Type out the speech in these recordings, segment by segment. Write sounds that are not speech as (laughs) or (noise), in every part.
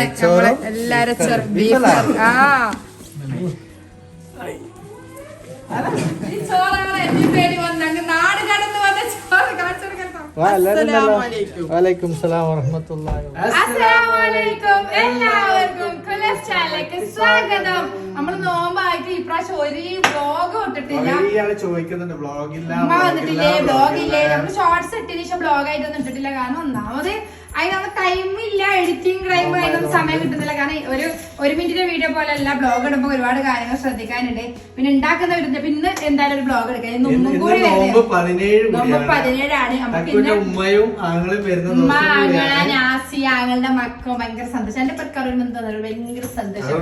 ഇതാണ് നമ്മളെ എല്ലാരും ബീഫ് ആ ഈ ചോറാണ് എന്റെ പേര് വന്നങ്ങ് നാട് കടന്ന് വന്ന ചോറ് കാണിച്ചെടുക്കാൻ വാലൈക്കും സലാം വറഹമത്തുള്ളാഹി അസ്സലാമലൈക്കും എല്ലാവർക്കും കുലസ് ചാനലിലേക്ക് സ്വാഗതം. നമ്മൾ നോമ്പായിട്ട് ഇപ്രാവശ്യം ഒരു വ്ലോഗ് ഇട്ടിട്ടില്ല. ചോദിക്കുന്നുണ്ട് ബ്ലോഗില്ല ഇല്ല വന്നിട്ടില്ലേ? ബ്ലോഗ് ഇല്ലേ നമ്മൾ ഷോർട്സ് ഇട്ടതിന് ശേഷം ബ്ലോഗ് ആയിട്ടൊന്നും ഇട്ടിട്ടില്ല. കാരണം ഒന്നാമത് അതിനൊന്നും ടൈമില്ല എഡിറ്റിംഗ് ടൈം അതിനൊന്നും സമയം കിട്ടുന്നില്ല. കാരണം ഒരു ഒരു മിനിറ്റിന്റെ വീഡിയോ പോലെ അല്ല ബ്ലോഗ് ഇടുമ്പോൾ ഒരുപാട് കാര്യങ്ങൾ ശ്രദ്ധിക്കാനുണ്ട്. പിന്നെ ഉണ്ടാക്കുന്ന വീഡിയോ പിന്നെ എന്തായാലും ഒരു ബ്ലോഗ് എടുക്കാം. ഇന്ന് ഒന്നും ഇന്ന് കൂടി. പതിനേഴാണ്. ആങ്ങളും വരുന്ന ഉമ്മ ആങ്ങള. നാസി ആങ്ങളുടെ മക്കളും ഭയങ്കര സന്തോഷം. എന്റെ പ്രക്കാരം തോന്നുന്നു ഭയങ്കര സന്തോഷം.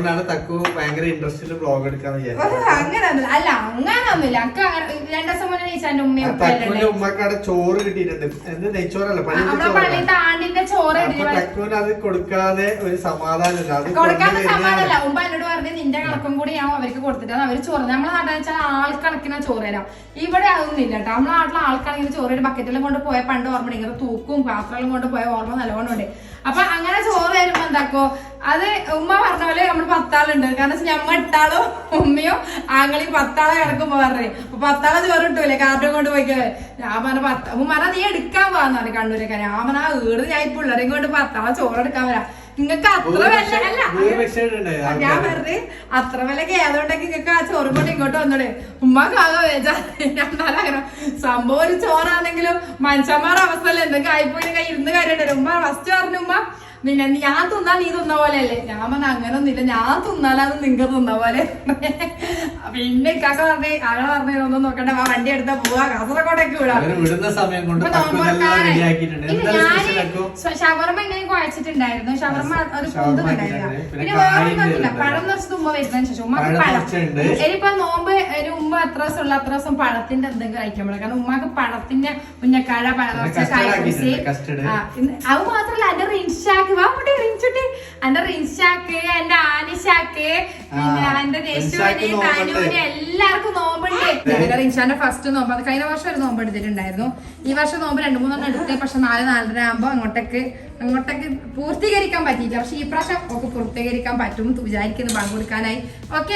അങ്ങനെ അങ്ങനൊന്നുമില്ല. അല്ല അങ്ങനൊന്നുമില്ല. അക്ക രണ്ടു ദിവസം മുന്നേ ചോറ് കിട്ടിയിട്ടുണ്ട്. നമ്മുടെ ചോറ് അത് കൊടുക്കാതെ ഒരു സമാധാനം കൊടുക്കാതെ. സമാനമല്ല ഉമ്മ എന്നോട് പറഞ്ഞ് നിന്റെ കണക്കും കൂടി ഞാൻ അവർക്ക് കൊടുത്തിട്ടാണ് അവർ ചോറ്. നമ്മളെ നാട്ടിൽ വെച്ചാൽ ആൾക്കണക്കിനാ ചോറ് തരാം. ഇവിടെ അതൊന്നുമില്ല കേട്ടോ. നമ്മളെ നാട്ടിലെ ആൾക്കണക്കിന് ചോറ് ഒരു ബക്കറ്റിലും കൊണ്ട് പോയ പണ്ട് ഓർമ്മ ഇങ്ങനെ തൂക്കും പാത്രങ്ങളും കൊണ്ട് പോയ ഓർമ്മ നല്ലോണം ഉണ്ട്. അപ്പൊ അങ്ങനെ ചോറ് തരുമ്പോ എന്താക്കോ? അത് ഉമ്മ പറഞ്ഞ പോലെ നമ്മൾ പത്താളുണ്ട്. കാരണം ഞമ്മ എട്ടാളും ഉമ്മയോ ആങ്ങളി പത്താളെ കിടക്കുമ്പോ പറഞ്ഞേ അപ്പൊ പത്താളെ ചോറ് കിട്ടൂലേ? കാർഡും കൊണ്ട് പോയിക്കേ ഞാൻ പറഞ്ഞ പത്ത് ഉമ്മ പറഞ്ഞ നീ എടുക്കാൻ പോവാന്നാണ് കണ്ണൂരൊക്കെ ഞാൻ പറഞ്ഞ ആ വീട് ഞാൻ ഇപ്പൊ ഉള്ളവരെയും കൊണ്ട് പത്താളെ ചോറ് എടുക്കാൻ വരാം. നിങ്ങൾക്ക് അത്ര വില അല്ല. ഞാൻ. വെറുതെ അത്ര വില കേതുണ്ടെങ്കിൽ നിങ്ങൾക്ക് ആ ചോറ് കൊണ്ട് ഇങ്ങോട്ട് വന്നോടെ. ഉമ്മക്കാകെ വേജാറ് സംഭവം ഒരു ചോറാണെങ്കിലും മനുഷ്യന്മാരുടെ അവസ്ഥ എന്തെങ്കിലും ആയിപ്പോയി? ഇരുന്ന് കാര്യമുണ്ടല്ലോ ഉമ്മ ഫസ്റ്റ് പറഞ്ഞു ഉമ്മ പിന്നെ ഞാൻ തിന്നാ നീ തിന്ന പോലെ അല്ലേ ഞാൻ പറഞ്ഞ അങ്ങനെ ഒന്നുമില്ല ഞാൻ തിന്നാലാണ് നിങ്ങൾ തിന്ന പോലെ. പിന്നെ കാക്ക പറഞ്ഞേ ആകെ പറഞ്ഞു ഒന്നും നോക്കണ്ട ആ വണ്ടി എടുത്താ പോവാ. കാസർഗോഡേക്ക് വിടാം. ഷവർമ്മ എങ്ങനെ കുഴച്ചിട്ടുണ്ടായിരുന്നു? ഷവർമ്മ ഒരു ഉണ്ടായിരുന്നു. പിന്നെ വേറെ ഉണ്ടായിരുന്നു. പഴം നിറച്ച് ഉമ്മ വരുന്നതിന് ശേഷം. ഉമ്മക്ക് പഴം ഇനിയിപ്പോ നോമ്പ് ഒരു ഉമ്മ അത്ര ദിവസം ഉള്ള അത്ര ദിവസം പഴത്തിന്റെ എന്തെങ്കിലും കഴിക്കാൻ പറ്റും കാരണം ഉമ്മക്ക് പഴത്തിന്റെ ഉന്നക്കാഴ പഴം നിറച്ച കായ അത് മാത്രല്ല എന്റെ റിൻഷാക്ക് വാ അങ്ങോട്ട് റിൻചുട്ടി എന്റെ റിൻഷാക്ക് എന്റെ ആനിഷാക്ക് എന്റെ റിൻഷാക്ക് രേഷുവിന് എല്ലാവർക്കും നോമ്പുണ്ട്. എന്റെ റിൻഷാന്റെ ഫസ്റ്റ് നോമ്പ് അത് കഴിഞ്ഞ വർഷം ഒരു നോമ്പ് എടുത്തിട്ടുണ്ടായിരുന്നു. ഈ വർഷം നോമ്പ് രണ്ടു മൂന്നെണ്ണം എടുത്ത് പക്ഷെ നാല് നാലര ആകുമ്പോ അങ്ങോട്ടേക്ക് അങ്ങോട്ടേക്ക് പൂർത്തീകരിക്കാൻ പറ്റിയില്ല. പക്ഷെ ഈ പ്രാവശ്യം ഒക്കെ പൂർത്തീകരിക്കാൻ പറ്റും വിചാരിക്കുന്നു പണം കൊടുക്കാനായി. ഓക്കെ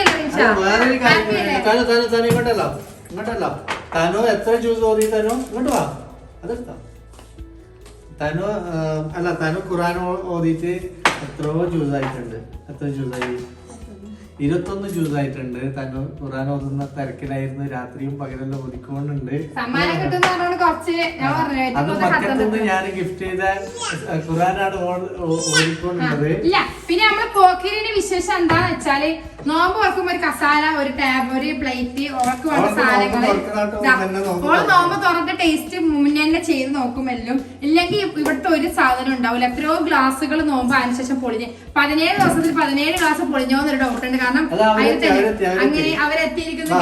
ഇങ്ങോട്ടല്ലോ. ഇങ്ങോട്ടല്ലോ. തനു എത്ര ജ്യൂസ് തനോ? ഇങ്ങോട്ട് വാ. അതെടുത്തോ. തനു അല്ല തനു ഖുറാൻ ഓതിയിട്ട് എത്രയോ ജ്യൂസ് ആയിട്ടുണ്ട്. എത്ര ജ്യൂസ് ആയി. ഇരുപത്തൊന്ന് ജ്യൂസ് ആയിട്ടുണ്ട് തന്നെ ഖുറാൻ ഓതുന്ന തിരക്കിലായിരുന്നു. രാത്രിയും പകലെല്ലാം ഒതുക്കൊണ്ടുണ്ട് അത് പക്കത്തുനിന്ന് ഞാൻ ഗിഫ്റ്റ് ചെയ്ത ഖുറാനാണ് ഓടിക്കൊണ്ടുള്ളത് പിന്നെ നമ്മൾ പോക്കിരിന്റെ വിശേഷം എന്താന്ന് വെച്ചാൽ നോമ്പ് ഓർക്കുമ്പോ ഒരു കസാല ഒരു ടാബ് ഒരു പ്ലേറ്റ് ഓർക്ക് വേണ്ട സാധനങ്ങൾ. നോമ്പ് ഓൾ തുറന്ന ടേസ്റ്റ് മുന്നേ തന്നെ ചെയ്ത് നോക്കുമല്ലോ ഇല്ലെങ്കിൽ ഇവിടുത്തെ ഒരു സാധനം ഉണ്ടാവില്ല എത്രയോ ഗ്ലാസ്സുകൾ നോമ്പ് അതിനുശേഷം പൊളിഞ്ഞ്. പതിനേഴ് ദിവസത്തിൽ പതിനേഴ് ഗ്ലാസ് പൊളിഞ്ഞോന്നൊരു ഡൗട്ട് ഉണ്ട് കാരണം. അങ്ങനെ അവരെത്തിയിരിക്കുന്നു.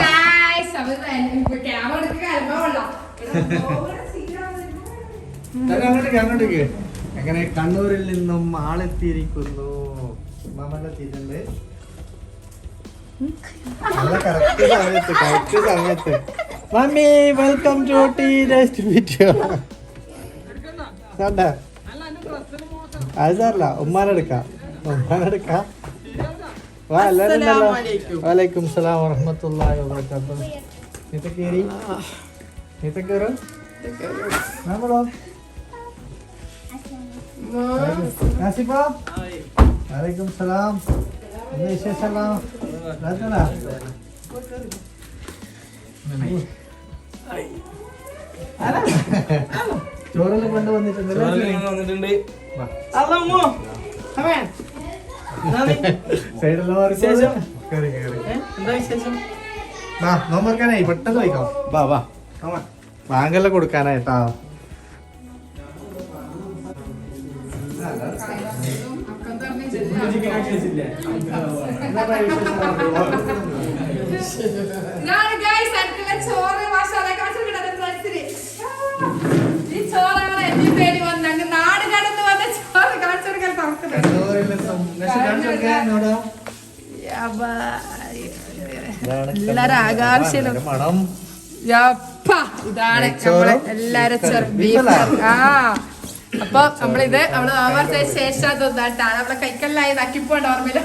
അങ്ങനെ (laughs) കണ്ണൂരിൽ നിന്നും ആളെത്തിയിരിക്കുന്നു. മാമന്റെ എത്തിയിട്ടുണ്ട് നല്ല കറക്റ്റ് സമയത്ത് കറക്റ്റ് സമയത്ത്. Mummy welcome to the next video കണ്ട അത് സാറല്ല ഉമ്മാനെടുക്കാം ഉമ്മാനെടുക്കാം വലൈക്കും സലാം വറഹമത്തുള്ളാഹി വബറകാതുഹു. നീത്ത കേറി നീത്ത കേറ് നമ്മളോ നാസിഫ? വലൈക്കും സലാം. എന്താ വിശേഷമല്ലോ ചോറെല്ലാം കൊണ്ട് വന്നിട്ടുണ്ടല്ലേ സൈഡെല്ലാം മാറി കേറി എന്താ വിശേഷം? നോമ്പറക്കാനായി പെട്ടെന്ന് വയ്ക്കാം വാ വാ. ബാങ്കെല്ലാം കൊടുക്കാനായിട്ടാ. ചോറ് മണം. യപ്പ, ഇതാണ് നമ്മളെ എല്ലാരും. ആ അപ്പൊ നമ്മളിത് നമ്മൾ നോമ്പറച്ച ശേഷം തിന്നാട്ടാണ് നമ്മളെ കൈക്കല്ലായി തക്കിപ്പോണ്ട് ഓർമ്മയില്ല